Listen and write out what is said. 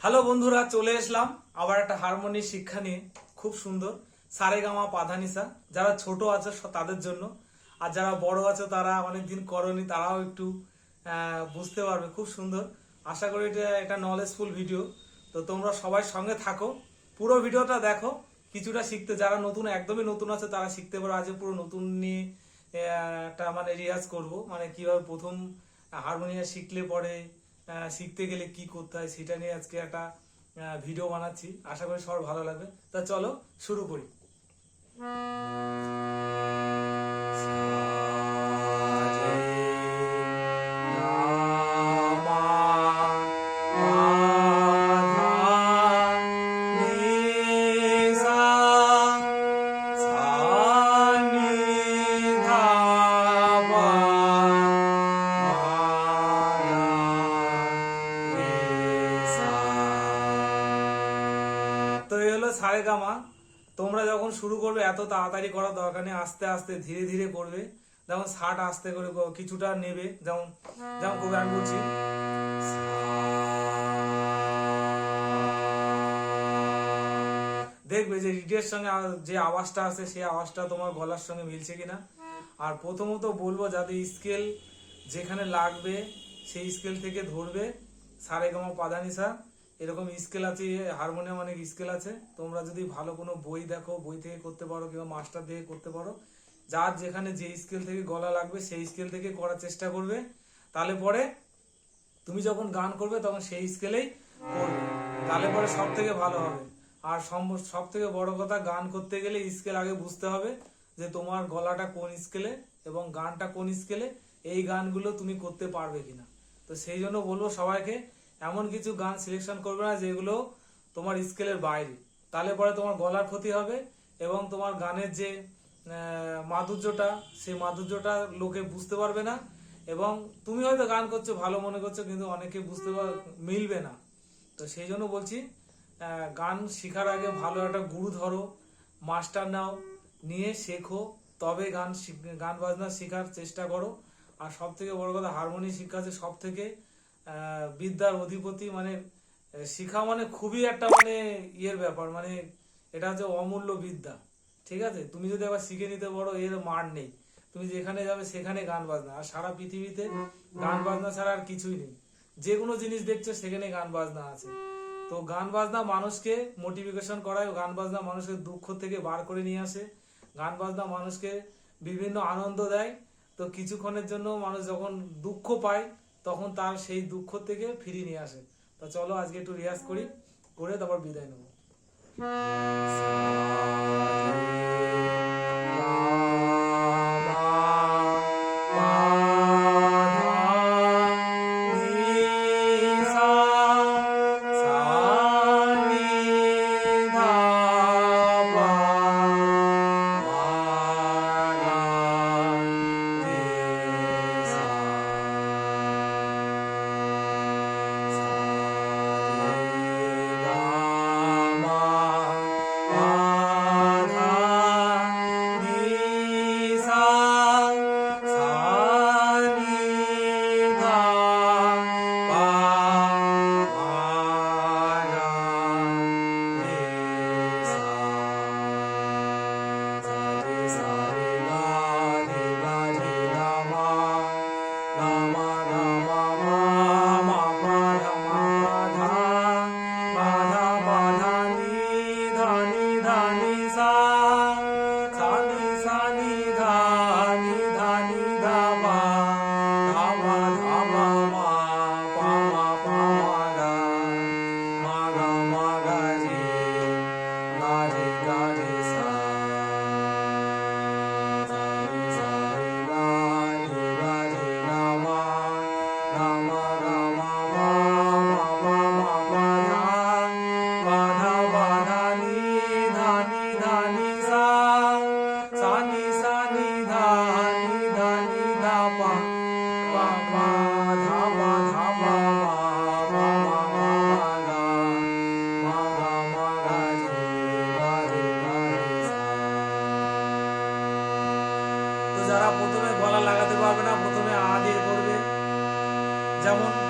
Hello বন্ধুরা, চলে এসলাম আবার একটা হারমোনি শিক্ষা নিয়ে। খুব সুন্দর। সারেগামা পাধানিসা। যারা ছোট আছে তাদের জন্য। আর যারা বড় আছে তারা অনেকদিন করনি, তারাও একটু বুঝতে পারবে। খুব সুন্দর। আশা করি এটা একটা নলেজফুল ভিডিও তো তোমরা সবাই সঙ্গে থাকো। পুরো ভিডিওটা দেখো। কিছুটা শিখতে, যারা নতুন, একদমই নতুন আছে, তারা শিখতে পারো। আজ পুরো নতুন নিয়ে একটা মানে রিয়াজ করব। মানে কীভাবে প্রথম হারমোনিয়াম শিখলে পরে শিখতে গেলে কি করতে হয় সেটা নিয়ে আজকে একটা ভিডিও বানাচ্ছি। আশা করি সবার ভালো লাগবে। তা চলো, শুরু করি। সারেগামা তোমরা যখন শুরু করবে, এত তাড়াতাড়ি করার দরকার নেই, আস্তে আস্তে ধীরে ধীরে করবে। যেমন ষাট আস্তে করে কিছুটা নেবে, যেমন যেমন করবে আমি বলছি। দেখবে যে রিডের সঙ্গে যে আওয়াজটা আছে সেই আওয়াজটা তোমার গলার সঙ্গে মিলছে কিনা। আর প্রথমত বলব, যাতে স্কেল যেখানে লাগবে, সেই স্কেল থেকে ধরবে। সারেগামা পাদানিসা। এরকম স্কেল আছে হারমোনিয়াম অনেক স্কেল আছে? তোমরা যদি ভালো কোনো বই দেখো, বই থেকে করতে পারো কিংবা মাস্টার থেকে করতে পারো, যার যেখানে যে স্কেল থেকে গলা লাগবে, সেই স্কেল থেকে করার চেষ্টা করবে। তাহলে পরে তুমি যখন গান করবে, তখন সেই স্কেলেই করবে। তাহলে পরে সব থেকে ভালো হবে। আর সব থেকে বড় কথা, গান করতে গেলে স্কেল আগে বুঝতে হবে যে তোমার গলাটা কোন স্কেলে এবং গানটা কোন স্কেলে এই গানগুলো তুমি করতে পারবে কিনা। তো সেই জন্য বলব সবাইকে এমন কিছু গান সিলেকশন করবে না যেগুলো তোমার স্কেলের বাইরে। তাহলে পরে তোমার গলার ক্ষতি হবে এবং তোমার গানের যে মাধুর্যটা, সেই মাধুর্যটা লোকে বুঝতে পারবে না এবং তুমি হয়তো গান করছ, ভালো মনে করছ, কিন্তু অনেকে বুঝতে মিলবে না। তো সেই জন্য বলছি গান শেখার আগে ভালো একটা গুরু ধরো, মাস্টার নাও, নিয়ে শেখো, তবে গান গান বাজনা শেখার চেষ্টা করো। আর সব থেকে বড় কথা হারমোনি শিক্ষা আছে সব থেকে বিদ্যার অধিপতি মানে শিখা মানে খুবই একটা মানে ইয়ের ব্যাপার মানে এটা হচ্ছে অমূল্য বিদ্যা, ঠিক আছে? তুমি যদি আবার শিখে নিতে পারো, এর মার নেই। তুমি যেখানে যাবে সেখানে গান বাজনা, আর সারা পৃথিবীতে গান বাজনা ছাড়া আর কিছুই নেই। যে কোনো জিনিস দেখছ, সেখানে গান বাজনা আছে। তো গান বাজনা মানুষকে মোটিভেশন করায় গান বাজনা মানুষকে দুঃখ থেকে বার করে নিয়ে আসে। গান বাজনা মানুষকে বিভিন্ন আনন্দ দেয়। তো কিছুক্ষণের জন্য মানুষ যখন দুঃখ পায় তখন তার সেই দুঃখ থেকে ফিরিয়ে নিয়ে আসে। তো চলো আজকে একটু রিয়াজ করি, করে তারপর বিদায় নেব। যারা প্রথমে গলা লাগাতে পারবে না প্রথমে 家伙。